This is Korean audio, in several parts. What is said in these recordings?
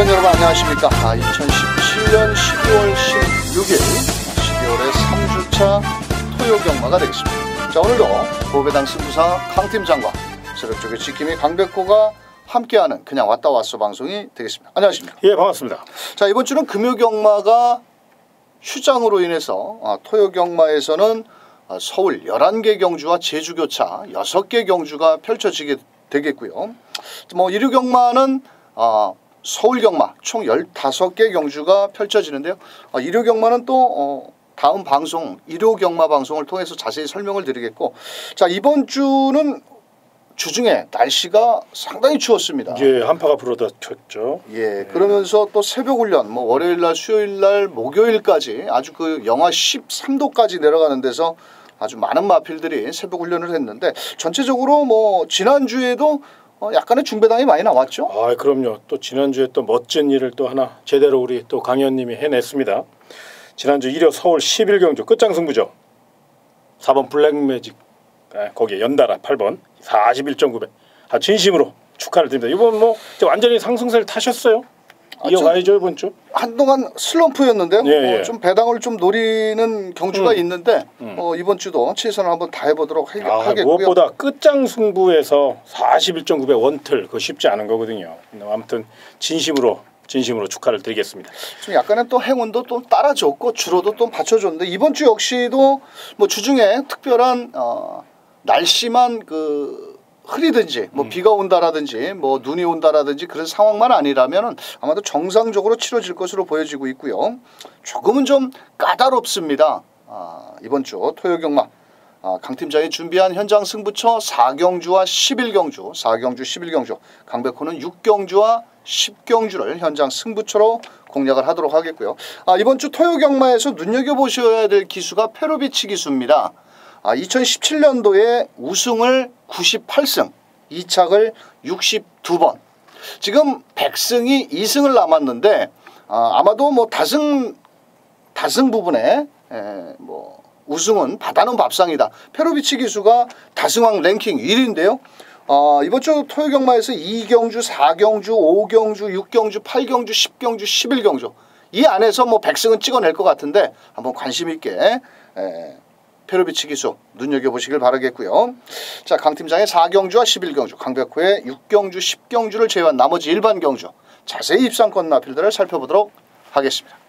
팬 여러분 안녕하십니까? 아, 2017년 12월 16일 12월의 3주차 토요 경마가 되겠습니다. 자 오늘도 보배당 승부사 강 팀장과 새벽 쪽의 지킴이 강백호가 함께하는 그냥 왔다 왔어 방송이 되겠습니다. 안녕하십니까? 예, 반갑습니다. 자 이번 주는 금요 경마가 휴장으로 인해서 아, 토요 경마에서는 아, 서울 11개 경주와 제주 교차 6개 경주가 펼쳐지게 되겠고요. 뭐 일요 경마는 아, 서울 경마 총 15개 경주가 펼쳐지는데요. 아, 일요 경마는 또 어, 다음 방송 일요 경마 방송을 통해서 자세히 설명을 드리겠고 자 이번 주는 주중에 날씨가 상당히 추웠습니다. 예, 한파가 불어닥쳤죠. 예, 그러면서 또 새벽 훈련, 뭐 월요일 날, 수요일 날, 목요일까지 아주 그 영하 13도까지 내려가는 데서 아주 많은 마필들이 새벽 훈련을 했는데 전체적으로 뭐 지난주에도 어, 약간의 중배당이 많이 나왔죠. 아, 그럼요. 또 지난주에 또 멋진 일을 또 하나 제대로 우리 또 강현님이 해냈습니다. 지난주 1호 서울 11경주 끝장 승부죠. 4번 블랙매직 아, 거기에 연달아 8번 41.9배. 아, 진심으로 축하를 드립니다. 이번 뭐 완전히 상승세를 타셨어요. 이어가야죠 이번 주. 한동안 슬럼프였는데요. 예, 예. 어, 좀 배당을 좀 노리는 경주가 음. 있는데 음. 어, 이번 주도 최선을 한번 다해보도록 하, 아, 하겠고요. 무엇보다 끝장 승부에서 41.9배 원틀 그거 쉽지 않은 거거든요. 아무튼 진심으로 진심으로 축하를 드리겠습니다. 좀 약간의 또 행운도 또 따라줬고 주로도 또 받쳐줬는데 이번 주 역시도 뭐 주중에 특별한 어, 날씨만 그 흐리든지 뭐 비가 온다라든지 뭐 눈이 온다라든지 그런 상황만 아니라면은 아마도 정상적으로 치러질 것으로 보여지고 있고요. 조금은 좀 까다롭습니다. 아, 이번 주 토요 경마 아, 강 팀장이 준비한 현장 승부처 4경주와 11경주, 4경주, 11경주, 강백호는 6경주와 10경주를 현장 승부처로 공략을 하도록 하겠고요. 아, 이번 주 토요 경마에서 눈여겨보셔야 될 기수가 페로비치 기수입니다. 아, 2017년도에 우승을 98승, 2착을 62번. 지금 100승이 2승을 남았는데 아, 아마도 뭐 다승 다승 부분에 에, 뭐 우승은 받아놓은 밥상이다. 페로비치 기수가 다승왕 랭킹 1위인데요. 어, 이번 주 토요 경마에서 2경주, 4경주, 5경주, 6경주, 8경주, 10경주, 11경주 이 안에서 뭐 100승은 찍어낼 것 같은데 한번 관심 있게 에, 페로비치 기수 눈여겨보시길 바라겠고요. 자, 강 팀장의 4경주와 11경주, 강백호의 6경주, 10경주를 제외한 나머지 일반 경주 자세히 입상권 마필들을 살펴보도록 하겠습니다.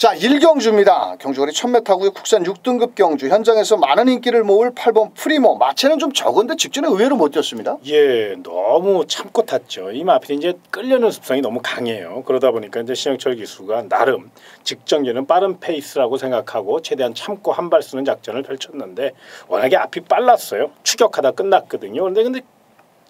자, 1경주입니다. 경주거리 1000m 타구의 국산 6등급 경주. 현장에서 많은 인기를 모을 8번 프리모. 마체는 좀 적은데 직전에 의외로 못 뛰었습니다. 예, 너무 참고 탔죠. 이 마필이 이제 끌려는 습성이 너무 강해요. 그러다 보니까 이제 신영철 기수가 나름 직전에는 빠른 페이스라고 생각하고 최대한 참고 한 발 쓰는 작전을 펼쳤는데 워낙에 앞이 빨랐어요. 추격하다 끝났거든요. 그런데 근데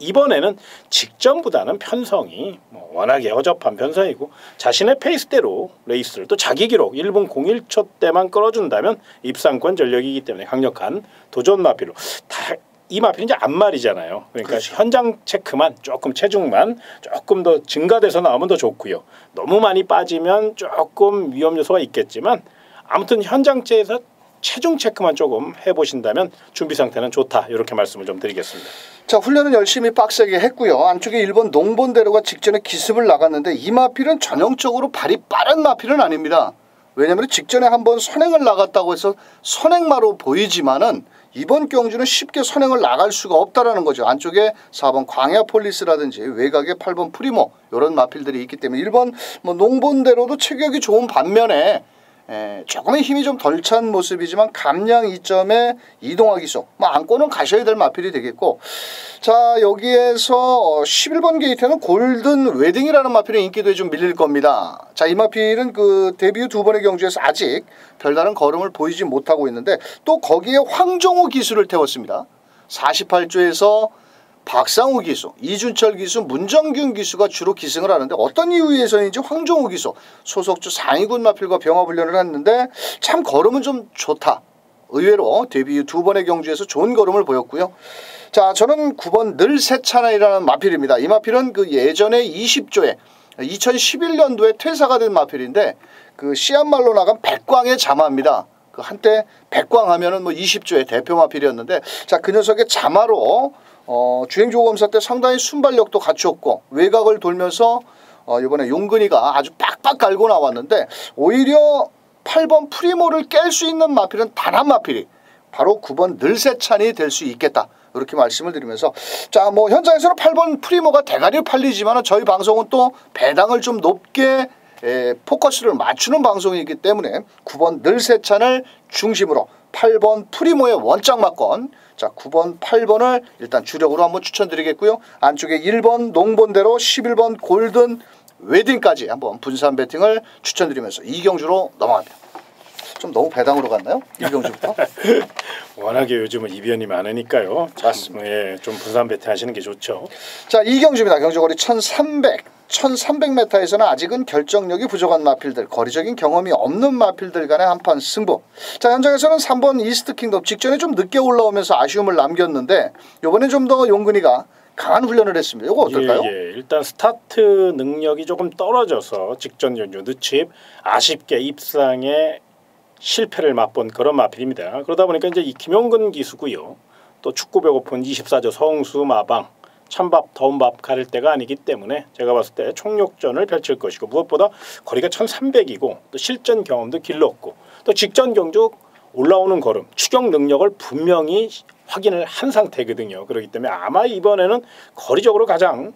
이번에는 직전보다는 편성이 뭐 워낙에 허접한 편성이고 자신의 페이스대로 레이스를 또 자기 기록 1분 01초 때만 끌어준다면 입상권 전력이기 때문에 강력한 도전 마필로 다 이 마필은 이제 앞말이잖아요. 그러니까 그렇죠. 현장 체크만 조금 체중만 조금 더 증가돼서 나오면 더 좋고요. 너무 많이 빠지면 조금 위험 요소가 있겠지만 아무튼 현장체에서 체중 체크만 조금 해보신다면 준비 상태는 좋다 이렇게 말씀을 좀 드리겠습니다. 자, 훈련은 열심히 빡세게 했고요. 안쪽에 일본 농본대로가 직전에 기습을 나갔는데 이 마필은 전형적으로 발이 빠른 마필은 아닙니다. 왜냐하면 직전에 한번 선행을 나갔다고 해서 선행마로 보이지만은 이번 경주는 쉽게 선행을 나갈 수가 없다라는 거죠. 안쪽에 4번 광야폴리스라든지 외곽에 8번 프리모 이런 마필들이 있기 때문에 1번 뭐 농본대로도 체격이 좋은 반면에 에, 조금의 힘이 좀 덜 찬 모습이지만 감량 이점에 이동하기 속, 뭐 안고는 가셔야 될 마필이 되겠고, 자 여기에서 어, 11번 게이트는 골든 웨딩이라는 마필의 인기도에 좀 밀릴 겁니다. 자 이 마필은 그 데뷔 후두 번의 경주에서 아직 별다른 걸음을 보이지 못하고 있는데 또 거기에 황정호 기수를 태웠습니다. 48조에서 박상우 기수, 이준철 기수, 문정균 기수가 주로 기승을 하는데 어떤 이유에서인지 황종우 기수 소속주 상위군 마필과 병합훈련을 했는데 참 걸음은 좀 좋다. 의외로 데뷔 후 두 번의 경주에서 좋은 걸음을 보였고요. 자, 저는 9번 늘세차나이라는 마필입니다. 이 마필은 그 예전에 20조에 2011년도에 퇴사가 된 마필인데 그 시안말로 나간 백광의 자마입니다. 그 한때 백광 하면은 뭐 20조의 대표 마필이었는데 자 그 녀석의 자마로 어 주행조고 검사 때 상당히 순발력도 갖추었고 외곽을 돌면서 어 이번에 용근이가 아주 빡빡 갈고 나왔는데 오히려 8번 프리모를 깰 수 있는 마필은 단 한 마필이 바로 9번 늘세찬이 될 수 있겠다. 이렇게 말씀을 드리면서 자 뭐 현장에서는 8번 프리모가 대가리 팔리지만 저희 방송은 또 배당을 좀 높게 에, 포커스를 맞추는 방송이기 때문에 9번 늘세찬을 중심으로 8번 프리모의 원작 막건 자 9번 8번을 일단 주력으로 한번 추천드리겠고요. 안쪽에 1번 농본대로 11번 골든 웨딩까지 한번 분산 배팅을 추천드리면서 이경주로 넘어갑니다. 좀 너무 배당으로 갔나요? 이경주부터? 워낙에 요즘은 이변이 많으니까요. 참, 맞습니다. 예, 좀 분산 배팅하시는 게 좋죠. 자 이경주입니다. 경주거리 1300 1300m에서는 아직은 결정력이 부족한 마필들, 거리적인 경험이 없는 마필들 간의 한판 승부. 자 현장에서는 3번 이스트 킹덤 직전에 좀 늦게 올라오면서 아쉬움을 남겼는데 이번에 좀더 용근이가 강한 훈련을 했습니다. 이거 어떨까요? 예, 예. 일단 스타트 능력이 조금 떨어져서 직전 연주 늦집 아쉽게 입상에 실패를 맛본 그런 마필입니다. 그러다 보니까 이제 이 김용근 기수고요. 또 축구 배고픈 24조 성수 마방 찬밥 더운 밥 가릴 때가 아니기 때문에 제가 봤을 때 총력전을 펼칠 것이고 무엇보다 거리가 1300이고 또 실전 경험도 길렀고 또 직전 경주 올라오는 걸음 추격 능력을 분명히 확인을 한 상태거든요. 그렇기 때문에 아마 이번에는 거리적으로 가장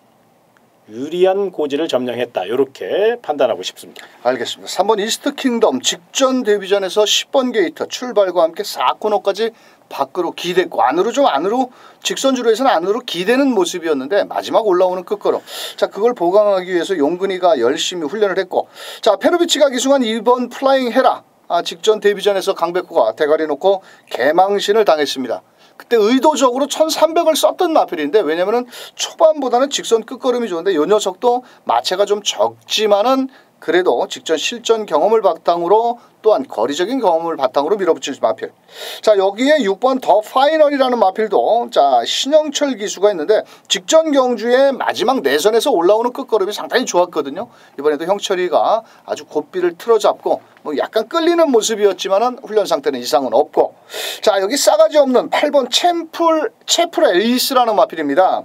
유리한 고지를 점령했다. 이렇게 판단하고 싶습니다. 알겠습니다. 3번 이스트 킹덤 직전 데뷔전에서 10번 게이트 출발과 함께 4코너까지 밖으로 기댔고 안으로 좀 안으로 직선주로에서는 안으로 기대는 모습이었는데 마지막 올라오는 끝걸음 자 그걸 보강하기 위해서 용근이가 열심히 훈련을 했고 자 페로비치가 기승한 2번 플라잉 헤라 아, 직전 데뷔전에서 강백호가 대가리 놓고 개망신을 당했습니다. 그때 의도적으로 1300을 썼던 마필인데 왜냐면은 초반보다는 직선 끝걸음이 좋은데 이 녀석도 마체가 좀 적지만은 그래도 직전 실전 경험을 바탕으로 또한 거리적인 경험을 바탕으로 밀어붙일 마필. 자 여기에 6번 더 파이널이라는 마필도 자 신영철 기수가 있는데 직전 경주의 마지막 내선에서 올라오는 끝걸음이 상당히 좋았거든요. 이번에도 형철이가 아주 고삐를 틀어잡고 뭐 약간 끌리는 모습이었지만은 훈련 상태는 이상은 없고 자 여기 싸가지 없는 8번 챔플 체플 에이스라는 마필입니다.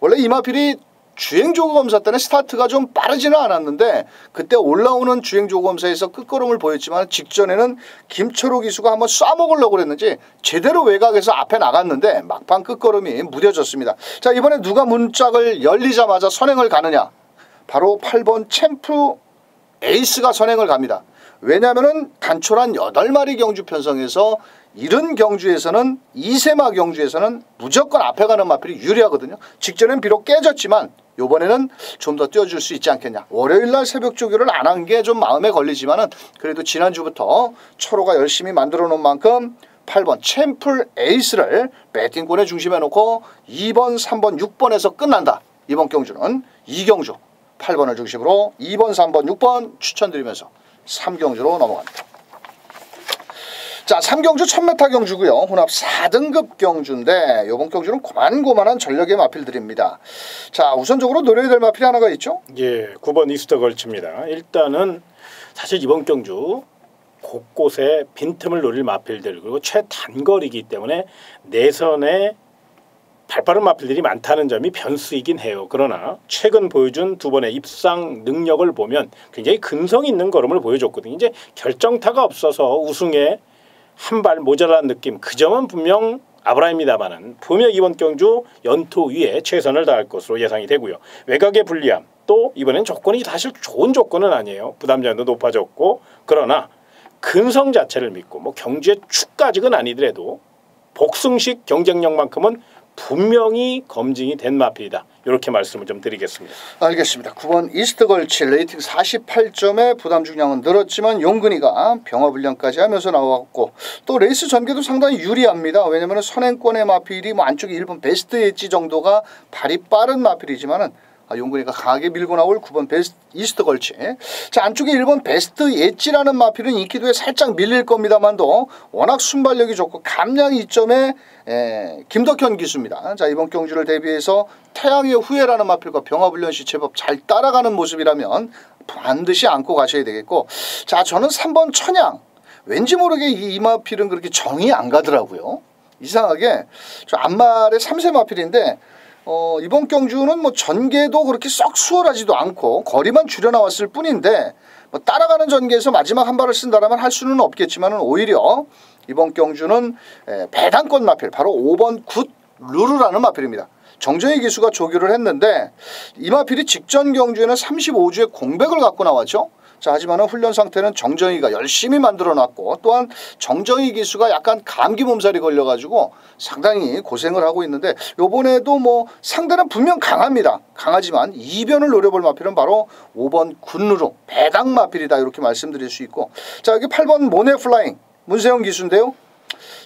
원래 이 마필이 주행조거 검사 때는 스타트가 좀 빠르지는 않았는데 그때 올라오는 주행조거 검사에서 끝걸음을 보였지만 직전에는 김철호 기수가 한번 쏴먹으려고 그랬는지 제대로 외곽에서 앞에 나갔는데 막판 끝걸음이 무뎌졌습니다. 자 이번에 누가 문짝을 열리자마자 선행을 가느냐 바로 8번 챔프 에이스가 선행을 갑니다. 왜냐하면은 단촐한 8마리 경주 편성에서 이런 경주에서는 이세마 경주에서는 무조건 앞에 가는 마필이 유리하거든요. 직전엔 비록 깨졌지만 요번에는 좀 더 뛰어줄 수 있지 않겠냐. 월요일 날 새벽 조교를 안 한 게 좀 마음에 걸리지만은 그래도 지난주부터 초로가 열심히 만들어 놓은 만큼 8번 챔플 에이스를 배팅권에 중심에 놓고 2번, 3번, 6번에서 끝난다. 이번 경주는 이경주 8번을 중심으로 2번, 3번, 6번 추천드리면서 3경주로 넘어갑니다. 자, 3경주 1000m 경주고요. 혼합 4등급 경주인데 이번 경주는 고만고만한 전력의 마필들입니다. 자, 우선적으로 노려야 될 마필이 하나가 있죠. 예, 9번 이스터 걸칩니다. 일단은 사실 이번 경주 곳곳에 빈틈을 노릴 마필들 그리고 최단거리이기 때문에 내선에 발빠른 마필들이 많다는 점이 변수이긴 해요. 그러나 최근 보여준 두 번의 입상 능력을 보면 굉장히 근성 있는 걸음을 보여줬거든요. 이제 결정타가 없어서 우승에 한 발 모자란 느낌 그 점은 분명 아브라입니다만은 분명 이번 경주 연토 위에 최선을 다할 것으로 예상이 되고요. 외곽의 불리함 또 이번엔 조건이 사실 좋은 조건은 아니에요. 부담자도 높아졌고 그러나 근성 자체를 믿고 뭐 경주의 축까지는 아니더라도 복승식 경쟁력만큼은 분명히 검증이 된 마필이다. 이렇게 말씀을 좀 드리겠습니다. 알겠습니다. 9번 이스트 걸치 레이팅 48점에 부담 중량은 늘었지만 용근이가 병화불량까지 하면서 나왔고 또 레이스 전개도 상당히 유리합니다. 왜냐하면 선행권의 마필이 뭐 안쪽에 1번 베스트 엣지 정도가 발이 빠른 마필이지만은 아, 용근이가 강하게 밀고 나올 9번 베스트 이스트 걸치. 자 안쪽에 1번 베스트 엣지라는 마필은 인기도에 살짝 밀릴 겁니다만도 워낙 순발력이 좋고 감량 이점에 에, 김덕현 기수입니다. 자 이번 경주를 대비해서 태양의 후예라는 마필과 병화불련 시 제법 잘 따라가는 모습이라면 반드시 안고 가셔야 되겠고 자 저는 3번 천양 왠지 모르게 이 이마필은 그렇게 정이 안 가더라고요. 이상하게 저 앞말의 3세 마필인데 어, 이번 경주는 뭐 전개도 그렇게 썩 수월하지도 않고 거리만 줄여 나왔을 뿐인데 뭐 따라가는 전개에서 마지막 한 발을 쓴다라면 할 수는 없겠지만은 오히려 이번 경주는 에, 배당권 마필 바로 5번 굿 루루라는 마필입니다. 정정희 기수가 조교를 했는데 이 마필이 직전 경주에는 35주에 공백을 갖고 나왔죠. 자, 하지만은 훈련 상태는 정정희가 열심히 만들어 놨고 또한 정정희 기수가 약간 감기 몸살이 걸려 가지고 상당히 고생을 하고 있는데 요번에도 뭐 상대는 분명 강합니다. 강하지만 이변을 노려볼 마필은 바로 5번 군루로 배당 마필이다 이렇게 말씀드릴 수 있고 자, 여기 8번 모네 플라잉 문세영 기수인데요.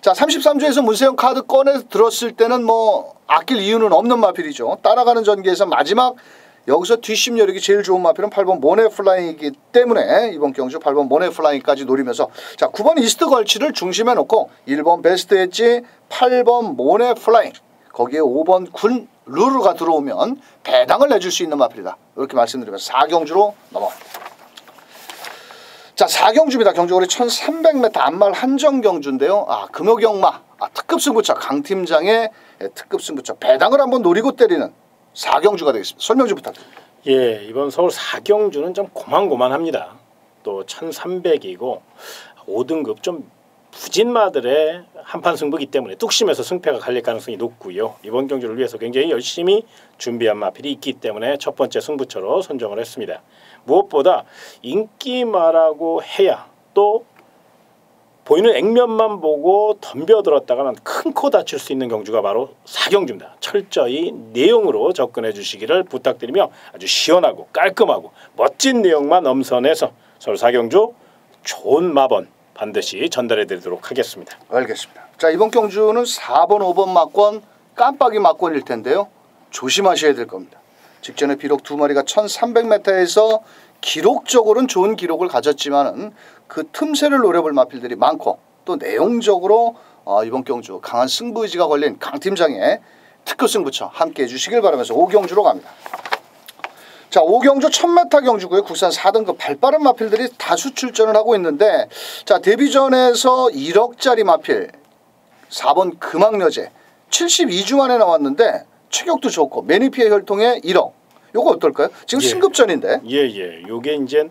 자, 33주에서 문세영 카드 꺼내 들었을 때는 뭐 아낄 이유는 없는 마필이죠. 따라가는 전개에서 마지막 여기서 뒷심 여력이 제일 좋은 마필은 8번 모네 플라잉이기 때문에 이번 경주 8번 모네 플라잉까지 노리면서 자 9번 이스트 걸치를 중심에 놓고 1번 베스트 엣지 8번 모네 플라잉 거기에 5번 군 루루가 들어오면 배당을 내줄 수 있는 마필이다. 이렇게 말씀드리면서 4경주로 넘어갑니다. 자 4경주입니다. 경주거리 1300m 안말 한정 경주인데요. 아 금호경마 아, 특급 승부처 강팀장의 특급 승부처 배당을 한번 노리고 때리는 4경주가 되겠습니다. 설명 좀 부탁드립니다. 예, 이번 서울 4경주는 좀 고만고만합니다. 또 1300이고 5등급 좀 부진마들의 한판 승부기 때문에 뚝심에서 승패가 갈릴 가능성이 높고요. 이번 경주를 위해서 굉장히 열심히 준비한 마필이 있기 때문에 첫 번째 승부처로 선정을 했습니다. 무엇보다 인기마라고 해야 또 보이는 액면만 보고 덤벼들었다가는 큰 코 다칠 수 있는 경주가 바로 사경주입니다. 철저히 내용으로 접근해 주시기를 부탁드리며 아주 시원하고 깔끔하고 멋진 내용만 엄선해서 서울 사경주 좋은 마번 반드시 전달해 드리도록 하겠습니다. 알겠습니다. 자 이번 경주는 4번 5번 막권 깜빡이 막권일 텐데요. 조심하셔야 될 겁니다. 직전에 비록 두 마리가 1300m에서 기록적으로는 좋은 기록을 가졌지만은 그 틈새를 노려볼 마필들이 많고 또 내용적으로 어, 이번 경주 강한 승부 의지가 걸린 강 팀장의 특급 승부처 함께 해 주시길 바라면서 오경주로 갑니다. 자, 오경주 1000m 경주고요. 국산 4등급 발빠른 마필들이 다수 출전을 하고 있는데 자, 데뷔전에서 1억짜리 마필 4번 금왕여제 72주 만에 나왔는데 체격도 좋고 매니피의 혈통에 1억. 요거 어떨까요? 지금 예. 신급전인데. 예, 예. 요게 이제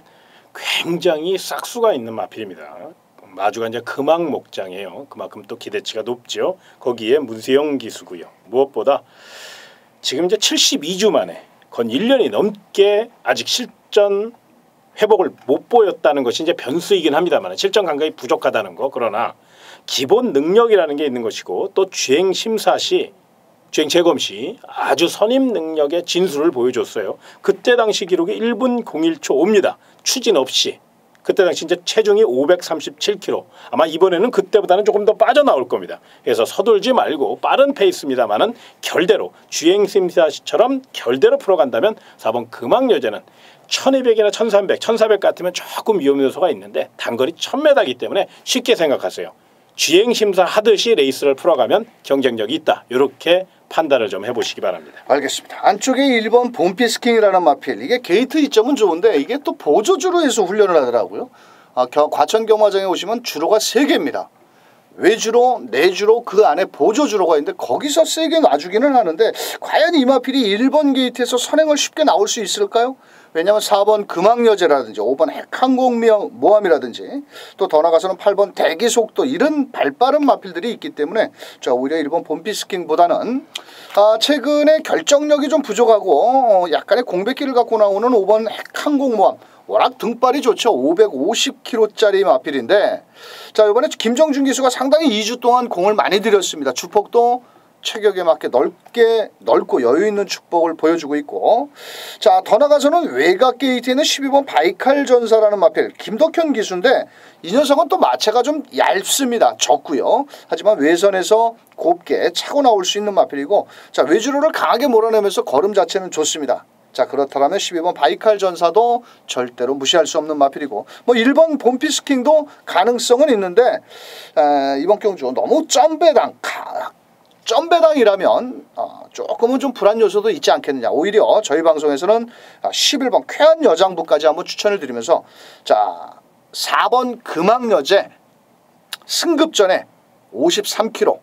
굉장히 싹수가 있는 마필입니다. 마주가 이제 금왕 목장이에요. 그만큼 또 기대치가 높죠. 거기에 문세영 기수고요. 무엇보다 지금 이제 72주 만에 건 1년이 넘게 아직 실전 회복을 못 보였다는 것이 이제 변수이긴 합니다만 실전 감각이 부족하다는 거 그러나 기본 능력이라는 게 있는 것이고 또 주행 심사 시 주행 재검 시 아주 선임 능력의 진수를 보여줬어요. 그때 당시 기록이 1분 01초 5입니다. 추진 없이. 그때 당시 이제 체중이 537kg. 아마 이번에는 그때보다는 조금 더 빠져나올 겁니다. 그래서 서둘지 말고 빠른 페이스입니다만은 결대로 주행 심사 시처럼 결대로 풀어간다면 4번 금왕여제는 1200이나 1300, 1400 같으면 조금 위험 요소가 있는데 단거리 1000m이기 때문에 쉽게 생각하세요. 주행 심사 하듯이 레이스를 풀어가면 경쟁력이 있다. 이렇게 판단을 좀 해보시기 바랍니다. 알겠습니다. 안쪽에 1번 봄피스킹이라는 마필 이게 게이트 이점은 좋은데 이게 또 보조주로 해서 훈련을 하더라고요. 아, 겨, 과천 경마장에 오시면 주로가 세 개입니다. 외주로, 내주로 그 안에 보조주로가 있는데 거기서 세게 놔주기는 하는데 과연 이 마필이 1번 게이트에서 선행을 쉽게 나올 수 있을까요? 왜냐하면 4번 금왕여제라든지 5번 핵항공모함이라든지 또 더 나가서는 8번 대기속도 이런 발빠른 마필들이 있기 때문에 자 오히려 1번 봄피스킹보다는 아, 최근에 결정력이 좀 부족하고 어, 약간의 공백기를 갖고 나오는 5번 핵항공모함 워낙 등발이 좋죠. 550kg짜리 마필인데 자 이번에 김정준 기수가 상당히 2주 동안 공을 많이 들였습니다. 주폭도 체격에 맞게 넓게 넓고 여유 있는 축복을 보여주고 있고. 자 더 나가서는 외곽 게이트에는 12번 바이칼 전사라는 마필 김덕현 기수인데 이 녀석은 또 마체가 좀 얇습니다. 적고요. 하지만 외선에서 곱게 차고 나올 수 있는 마필이고 자 외주로를 강하게 몰아내면서 걸음 자체는 좋습니다. 자 그렇다면 12번 바이칼 전사도 절대로 무시할 수 없는 마필이고 뭐 1번 봄피스킹도 가능성은 있는데 에, 이번 경주 너무 점배당 가, 점배당이라면 어, 조금은 좀 불안 요소도 있지 않겠느냐. 오히려 저희 방송에서는 11번 아, 쾌한 여장부까지 한번 추천을 드리면서 자 4번 금왕여제 승급 전에 53kg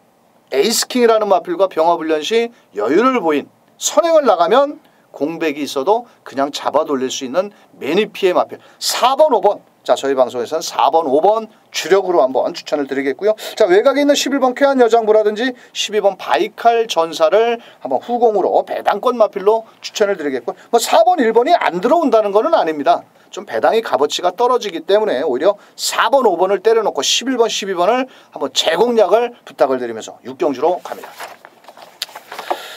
에이스킹이라는 마필과 병화불련 시 여유를 보인 선행을 나가면 공백이 있어도 그냥 잡아 돌릴 수 있는 매니피의 마필 4번 5번 자 저희 방송에서는 4번 5번 주력으로 한번 추천을 드리겠고요. 자 외곽에 있는 11번 쾌한 여장부라든지 12번 바이칼 전사를 한번 후공으로 배당권 마필로 추천을 드리겠고 뭐 4번 1번이 안 들어온다는 것은 아닙니다. 좀 배당의 값어치가 떨어지기 때문에 오히려 4번 5번을 때려놓고 11번 12번을 한번 재공략을 부탁을 드리면서 육경주로 갑니다.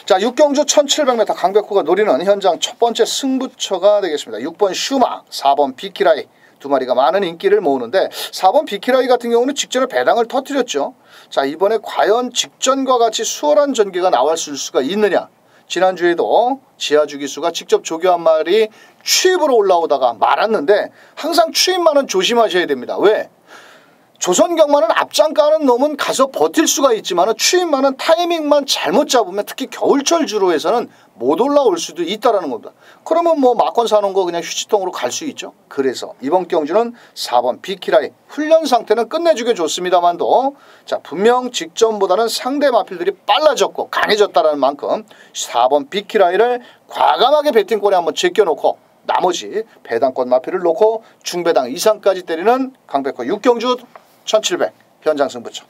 자, 육경주 1700m 강백호가 노리는 현장 첫 번째 승부처가 되겠습니다. 6번 슈마, 4번 비키라이 두 마리가 많은 인기를 모으는데 4번 비키라이 같은 경우는 직전에 배당을 터뜨렸죠. 자, 이번에 과연 직전과 같이 수월한 전개가 나왔을 수가 있느냐? 지난주에도 지하주기수가 직접 조교 한 마리 취입으로 올라오다가 말았는데 항상 취입만은 조심하셔야 됩니다. 왜? 조선경마는 앞장 까는 놈은 가서 버틸 수가 있지만 추임만은 타이밍만 잘못 잡으면 특히 겨울철 주로에서는 못 올라올 수도 있다라는 겁니다. 그러면 뭐 막건 사놓은 거 그냥 휴지통으로 갈 수 있죠. 그래서 이번 경주는 4번 비키라이 훈련 상태는 끝내주게 좋습니다만도 자 분명 직전보다는 상대 마필들이 빨라졌고 강해졌다라는 만큼 4번 비키라이를 과감하게 배팅권에 한번 제껴놓고 나머지 배당권 마필을 놓고 중배당 이상까지 때리는 강백호 육경주 1700 현장 승부처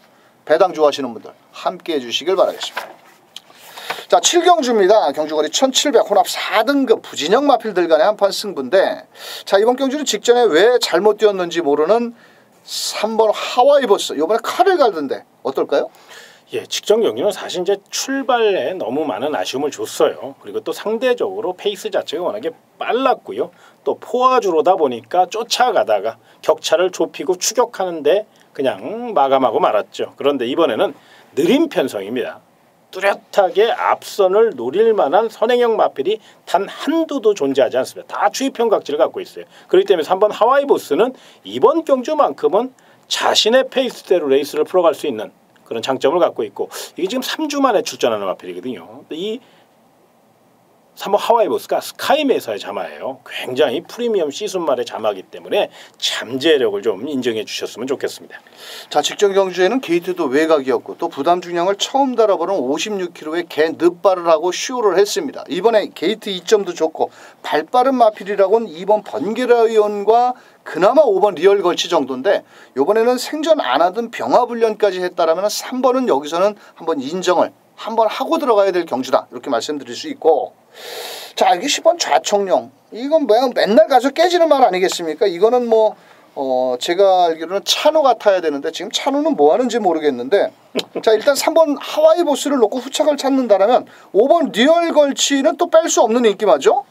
배당 좋아하시는 분들 함께 해 주시길 바라겠습니다. 자 7경주입니다. 경주거리 1700 혼합 4등급 부진영 마필들 간의 한판 승부인데 자 이번 경주는 직전에 왜 잘못 뛰었는지 모르는 3번 하와이 버스 이번에 칼을 갈던데 어떨까요? 예, 직전 경기는 사실 이제 출발에 너무 많은 아쉬움을 줬어요. 그리고 또 상대적으로 페이스 자체가 워낙에 빨랐고요. 또 포화주로다 보니까 쫓아가다가 격차를 좁히고 추격하는데 그냥 마감하고 말았죠. 그런데 이번에는 느린 편성입니다. 뚜렷하게 앞선을 노릴 만한 선행형 마필이 단 한두도 존재하지 않습니다. 다 추입형 각질을 갖고 있어요. 그렇기 때문에 3번 하와이 보스는 이번 경주만큼은 자신의 페이스대로 레이스를 풀어갈 수 있는 그런 장점을 갖고 있고 이게 지금 3주 만에 출전하는 마필이거든요. 이 3호 하와이 보스가 스카이메서의 자마예요. 굉장히 프리미엄 시즌말의 자마기 때문에 잠재력을 좀 인정해 주셨으면 좋겠습니다. 자 직전 경주에는 게이트도 외곽이었고 또 부담 중량을 처음 달아보는 56kg의 개 늪발을 하고 쇼를 했습니다. 이번에 게이트 2점도 좋고 발빠른 마필이라고는 2번 번개라이온과 그나마 5번 리얼 걸치 정도인데 이번에는 생전 안 하던 병화불련까지 했다라면 3번은 여기서는 한번 인정을 한번 하고 들어가야 될 경주다 이렇게 말씀드릴 수 있고 자 이게 10번 좌청룡 이건 뭐 맨날 가서 깨지는 말 아니겠습니까? 이거는 뭐 어, 제가 알기로는 찬호가 타야 되는데 지금 찬호는 뭐 하는지 모르겠는데 자 일단 3번 하와이 보스를 놓고 후착을 찾는다라면 5번 리얼 걸치는 또 뺄 수 없는 인기마죠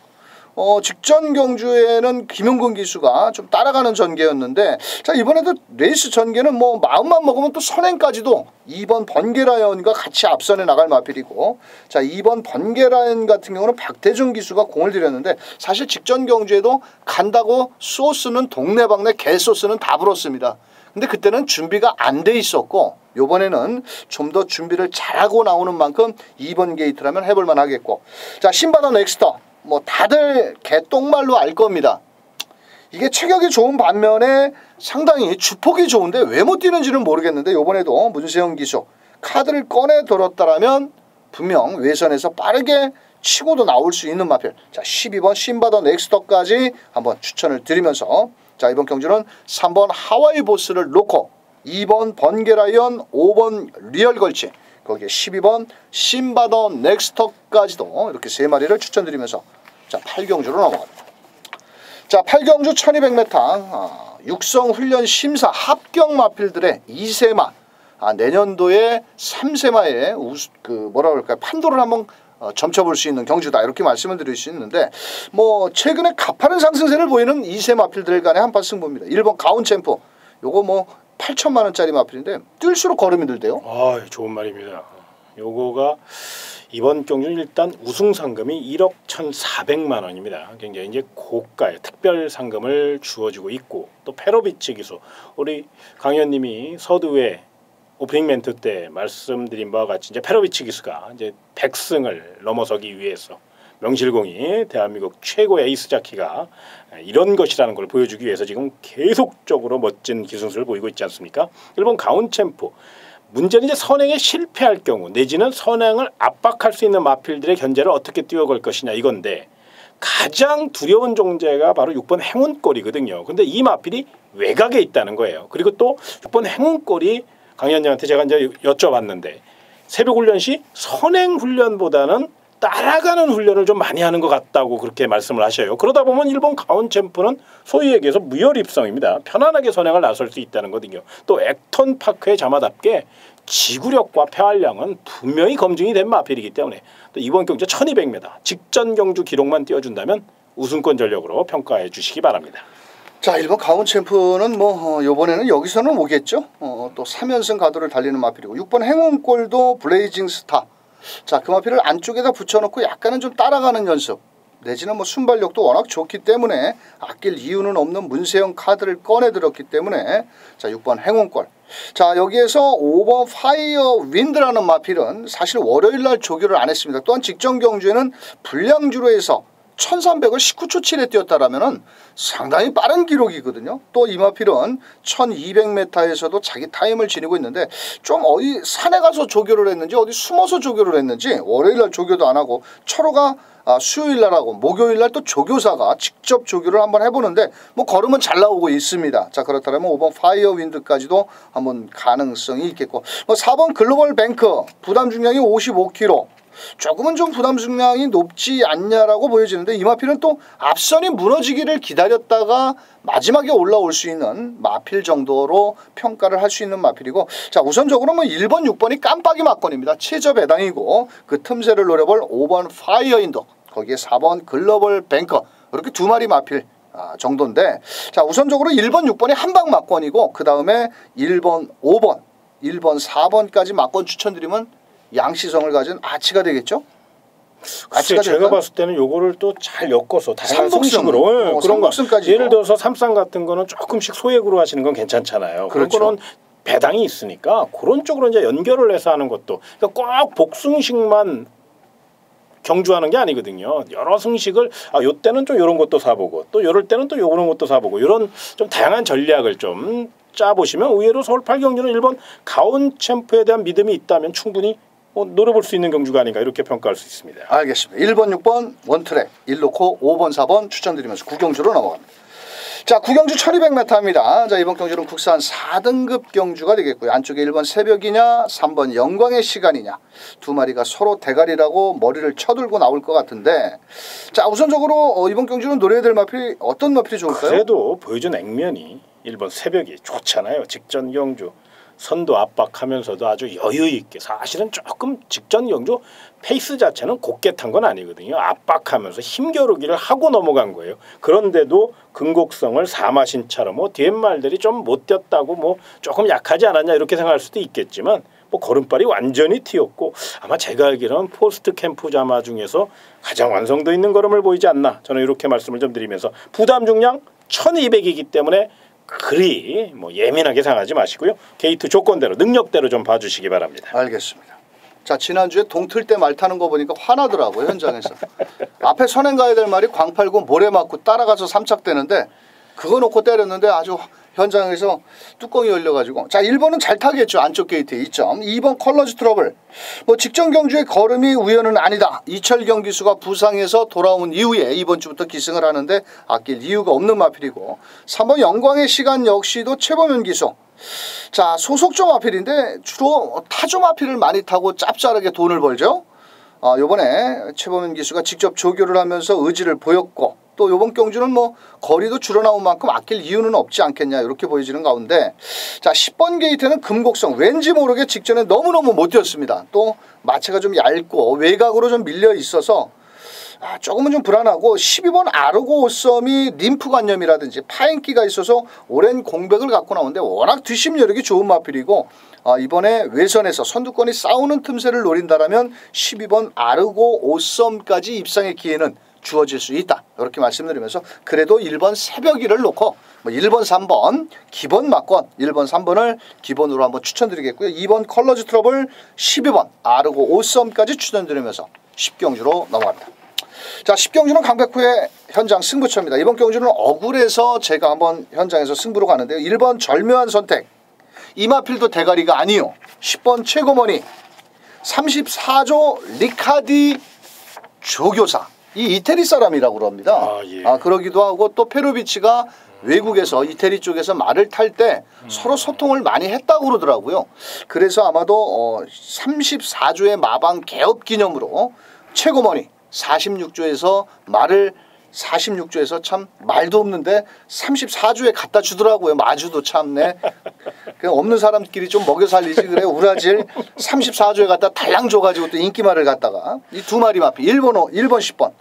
어, 직전 경주에는 김용근 기수가 좀 따라가는 전개였는데 자 이번에도 레이스 전개는 뭐 마음만 먹으면 또 선행까지도 2번 번개라연과 같이 앞선에 나갈 마필이고 자 2번 번개라연 같은 경우는 박태준 기수가 공을 들였는데 사실 직전 경주에도 간다고 소스는 동네방네 개소스는 다 불었습니다. 근데 그때는 준비가 안 돼 있었고 요번에는 좀 더 준비를 잘하고 나오는 만큼 2번 게이트라면 해볼 만 하겠고 자 신바다 넥스터 뭐 다들 개똥말로 알 겁니다. 이게 체격이 좋은 반면에 상당히 주폭이 좋은데 왜 못 뛰는지는 모르겠는데 요번에도 문세영 기수 카드를 꺼내 들었다라면 분명 외선에서 빠르게 치고도 나올 수 있는 마필 자 12번 신바더 넥스터까지 한번 추천을 드리면서 자 이번 경주는 3번 하와이 보스를 놓고 2번 번개라이언 5번 리얼 걸치 거기에 12번 신바더 넥스터까지도 이렇게 세 마리를 추천드리면서 자 8경주로 넘어갑니다. 자 8경주 1200m 아, 육성 훈련 심사 합격 마필들의 2세마 아, 내년도에 3세마의 우수, 그 뭐라 그럴까요 판도를 한번 어, 점쳐볼 수 있는 경주다 이렇게 말씀을 드릴 수 있는데 뭐 최근에 가파른 상승세를 보이는 2세 마필들 간의 한판 승부입니다. 1번 가운 챔프 요거 뭐 8천만 원짜리 마필인데 뛸수록 걸음이 들대요. 아, 좋은 말입니다. 요거가 이번 경주는 일단 우승 상금이 1억 1,400만 원입니다. 굉장히 이제 고가의 특별 상금을 주어지고 있고 또 페로비치 기수 우리 강현님이 서두에 오프닝 멘트 때 말씀드린 바와 같이 이제 페로비치 기수가 이제 100승을 넘어서기 위해서 명실공히 대한민국 최고 에이스 자키가 이런 것이라는 걸 보여주기 위해서 지금 계속적으로 멋진 기술을 보이고 있지 않습니까? 일본 가운챔프 문제는 이제 선행에 실패할 경우 내지는 선행을 압박할 수 있는 마필들의 견제를 어떻게 뛰어갈 것이냐 이건데 가장 두려운 존재가 바로 6번 행운골이거든요. 근데 이 마필이 외곽에 있다는 거예요. 그리고 또 6번 행운골이 강현님한테 제가 이제 여쭤봤는데 새벽 훈련 시 선행 훈련보다는 따라가는 훈련을 좀 많이 하는 것 같다고 그렇게 말씀을 하셔요. 그러다 보면 일본 가온 챔프는 소위 얘기해서 무혈입성입니다. 편안하게 선행을 나설 수 있다는 거든요. 또 액턴 파크의 자마답게 지구력과 폐활량은 분명히 검증이 된 마필이기 때문에 또 이번 경주 1200m 직전 경주 기록만 띄워준다면 우승권 전력으로 평가해 주시기 바랍니다. 자 일본 가온 챔프는 뭐 어, 이번에는 여기서는 오겠죠. 어, 또 3연승 가도를 달리는 마필이고 6번 행운골도 블레이징 스타 자, 금화피를 안쪽에다 붙여놓고 약간은 좀 따라가는 연습. 내지는 뭐 순발력도 워낙 좋기 때문에 아낄 이유는 없는 문세영 카드를 꺼내들었기 때문에 자 6번 행운권 자 여기에서 5번 파이어 윈드라는 마필은 사실 월요일날 조교를 안 했습니다 또한 직전 경주에는 불량주로 해서 1300을 19초 7에 뛰었다라면 상당히 빠른 기록이거든요. 또 이마필은 1200m에서도 자기 타임을 지니고 있는데 좀 어디 산에 가서 조교를 했는지 어디 숨어서 조교를 했는지 월요일 날 조교도 안 하고 철호가 아, 수요일 날 하고 목요일 날 또 조교사가 직접 조교를 한번 해보는데 뭐 걸음은 잘 나오고 있습니다. 자 그렇다면 5번 파이어 윈드까지도 한번 가능성이 있겠고 뭐 4번 글로벌 뱅크 부담 중량이 55kg 조금은 좀 부담 중량이 높지 않냐라고 보여지는데 이마필은 또 앞선이 무너지기를 기다렸다가 마지막에 올라올 수 있는 마필 정도로 평가를 할 수 있는 마필이고 자 우선적으로 뭐 1번 6번이 깜빡이 막건입니다. 최저 배당이고 그 틈새를 노려볼 5번 파이어 인도 거기에 4번 글로벌 뱅커 이렇게 두 마리 마필 아, 정도인데 자 우선적으로 1번 6번이 한방 막건이고 그 다음에 1번 5번 1번 4번까지 막건 추천드리면 양시성을 가진 아치가 되겠죠? 아치가 제가 될까? 봤을 때는 요거를 또 잘 엮어서 다양한 성식으로 네, 어, 그런 거 예를 들어서 삼상 같은 거는 조금씩 소액으로 하시는 건 괜찮잖아요. 그렇죠. 그거는 배당이 있으니까 그런 쪽으로 이제 연결을 해서 하는 것도 그러니까 꼭 복숭식만 경주하는 게 아니거든요. 여러 승식을 아 요때는 좀 요런 것도 사보고 또 요럴 때는 또 요런 것도 사보고 이런 좀 다양한 전략을 좀 짜보시면 의외로 서울 8경주는 일본 가온 챔프에 대한 믿음이 있다면 충분히 뭐 노려볼 수 있는 경주가 아닌가 이렇게 평가할 수 있습니다. 알겠습니다. 1번, 6번 원트랙, 1놓고 5번, 4번 추천드리면서 구경주로 넘어갑니다. 자, 구경주 1200m입니다. 자, 이번 경주는 국산 4등급 경주가 되겠고요. 안쪽에 1번 새벽이냐, 3번 영광의 시간이냐. 두 마리가 서로 대가리라고 머리를 쳐들고 나올 것 같은데 자, 우선적으로 어, 이번 경주는 노려야 될 마필이 어떤 마필이 좋을까요? 그래도 보여준 액면이 1번 새벽이 좋잖아요. 직전 경주. 선도 압박하면서도 아주 여유 있게 사실은 조금 직전 경주 페이스 자체는 곱게 탄 건 아니거든요. 압박하면서 힘겨루기를 하고 넘어간 거예요. 그런데도 근곡성을 사마신처럼 뭐 뒤에 말들이 좀 못 뛰었다고 뭐 조금 약하지 않았냐 이렇게 생각할 수도 있겠지만 뭐 걸음발이 완전히 튀었고 아마 제가 알기로는 포스트 캠프 자마 중에서 가장 완성도 있는 걸음을 보이지 않나 저는 이렇게 말씀을 좀 드리면서 부담 중량 1200이기 때문에 그리 뭐 예민하게 상하지 마시고요. 게이트 조건대로 능력대로 좀 봐주시기 바랍니다. 알겠습니다. 자 지난주에 동틀 때 말 타는 거 보니까 화나더라고요 현장에서 앞에 선행 가야 될 말이 광팔고 모래 맞고 따라가서 삼착되는데 그거 놓고 때렸는데 아주 현장에서 뚜껑이 열려가지고. 자 1번은 잘 타겠죠 안쪽 게이트에. 2점. 2번 컬러즈 트러블. 뭐 직전 경주의 걸음이 우연은 아니다. 이철경 기수가 부상해서 돌아온 이후에 이번 주부터 기승을 하는데 아낄 이유가 없는 마필이고. 3번 영광의 시간 역시도 최범현 기수. 자 소속조 마필인데 주로 타조 마필을 많이 타고 짭짤하게 돈을 벌죠. 어, 요번에 최범현 기수가 직접 조교를 하면서 의지를 보였고 또 요번 경주는 뭐 거리도 줄어나온 만큼 아낄 이유는 없지 않겠냐 이렇게 보여지는 가운데 자 10번 게이트는 금곡성 왠지 모르게 직전에 너무너무 못 뛰었습니다. 또 마체가 좀 얇고 외곽으로 좀 밀려 있어서 아, 조금은 좀 불안하고 12번 아르고 오썸이 림프 관념이라든지 파인기가 있어서 오랜 공백을 갖고 나오는데 워낙 뒷심 여력이 좋은 마필이고 아, 이번에 외선에서 선두권이 싸우는 틈새를 노린다라면 12번 아르고 오썸까지 입상의 기회는 주어질 수 있다. 이렇게 말씀드리면서 그래도 1번 새벽이를 놓고 뭐 1번, 3번 기본 막권 1번, 3번을 기본으로 한번 추천드리겠고요. 2번 컬러즈 트러블 12번 아르고 오썸까지 추천드리면서 10경주로 넘어갑니다. 자, 10경주는 강백호의 현장 승부처입니다. 이번 경주는 억울해서 제가 한번 현장에서 승부로 가는데요. 1번 절묘한 선택. 이마필도 대가리가 아니요. 10번 최고머니. 34조 리카디 조교사. 이 이태리 사람이라고 그럽니다. 아, 예. 그러기도 하고 또 페로비치가 외국에서 이태리 쪽에서 말을 탈때 서로 소통을 많이 했다고 그러더라고요. 그래서 아마도 어 34조의 마방 개업 기념으로 최고머니 46조에서 말을 46조에서 참 말도 없는데 34조에 갖다 주더라고요. 마주도 참네. 그 없는 사람끼리 좀 먹여 살리지 그래 우라질 34조에 갖다 달랑 줘가지고 또 인기말을 갖다가 이 두 마리 마피 1번 5, 1번 10번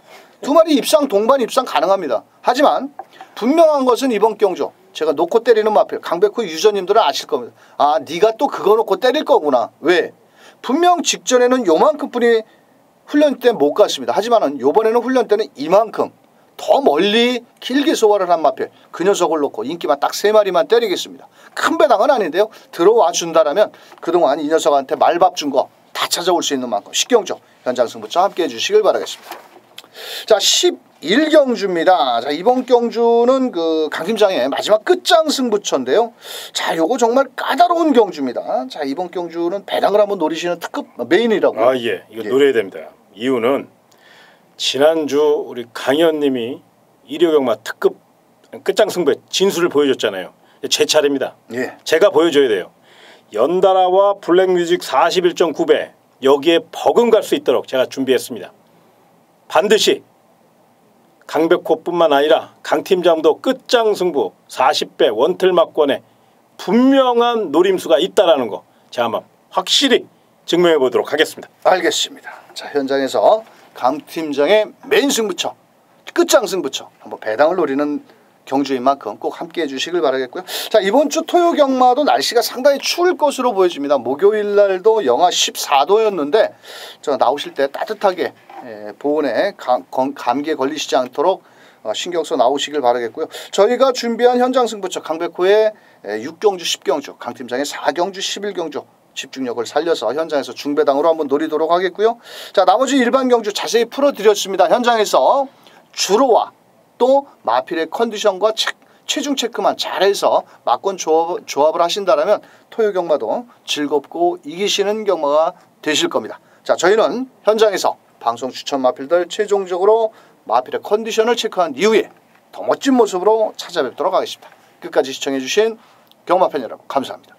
두 마리 입상 동반 입상 가능합니다. 하지만 분명한 것은 이번 경주 제가 놓고 때리는 마필 강백호 유저님들은 아실 겁니다. 아 네가 또 그거 놓고 때릴 거구나. 왜? 분명 직전에는 요만큼뿐이 훈련 때 못 갔습니다. 하지만은 요번에는 훈련 때는 이만큼 더 멀리 길게 소화를 한 마필 그 녀석을 놓고 인기만 딱 세 마리만 때리겠습니다. 큰 배당은 아닌데요. 들어와 준다라면 그동안 이 녀석한테 말밥 준 거 다 찾아올 수 있는 만큼 식경조 현장 승부처 함께 해 주시길 바라겠습니다. 자 11경주입니다. 자 이번 경주는 그 강팀장의 마지막 끝장 승부처인데요. 자 요거 정말 까다로운 경주입니다. 자 이번 경주는 배당을 한번 노리시는 특급 메인이라고. 아 예, 이거 예. 노려야 됩니다. 이유는 지난주 우리 강의원님이 일요경마 특급 끝장 승부의 진수를 보여줬잖아요. 제 차례입니다. 예. 제가 보여줘야 돼요. 연달아와 블랙뮤직 41.9배 여기에 버금갈 수 있도록 제가 준비했습니다. 반드시 강백호뿐만 아니라 강 팀장도 끝장 승부 40배 원틀 막권에 분명한 노림수가 있다라는 거 제가 한번 확실히 증명해 보도록 하겠습니다. 알겠습니다. 자 현장에서 강 팀장의 메인 승부처 끝장 승부처 한번 배당을 노리는 경주인 만큼 꼭 함께해 주시길 바라겠고요. 자 이번 주 토요 경마도 날씨가 상당히 추울 것으로 보여집니다. 목요일 날도 영하 14도였는데 저 나오실 때 따뜻하게 예, 보온에 감, 건- 감기에 걸리시지 않도록 어, 신경 써 나오시길 바라겠고요. 저희가 준비한 현장 승부처 강백호의 예, 6경주 10경주 강 팀장의 4경주 11경주 집중력을 살려서 현장에서 중배당으로 한번 노리도록 하겠고요. 자 나머지 일반 경주 자세히 풀어드렸습니다. 현장에서 주로와 또 마필의 컨디션과 체, 체중 체크만 잘해서 막권 조합, 조합을 하신다면 토요 경마도 즐겁고 이기시는 경마가 되실 겁니다. 자 저희는 현장에서 방송 추천 마필들 최종적으로 마필의 컨디션을 체크한 이후에 더 멋진 모습으로 찾아뵙도록 하겠습니다. 끝까지 시청해주신 경마팬 여러분 감사합니다.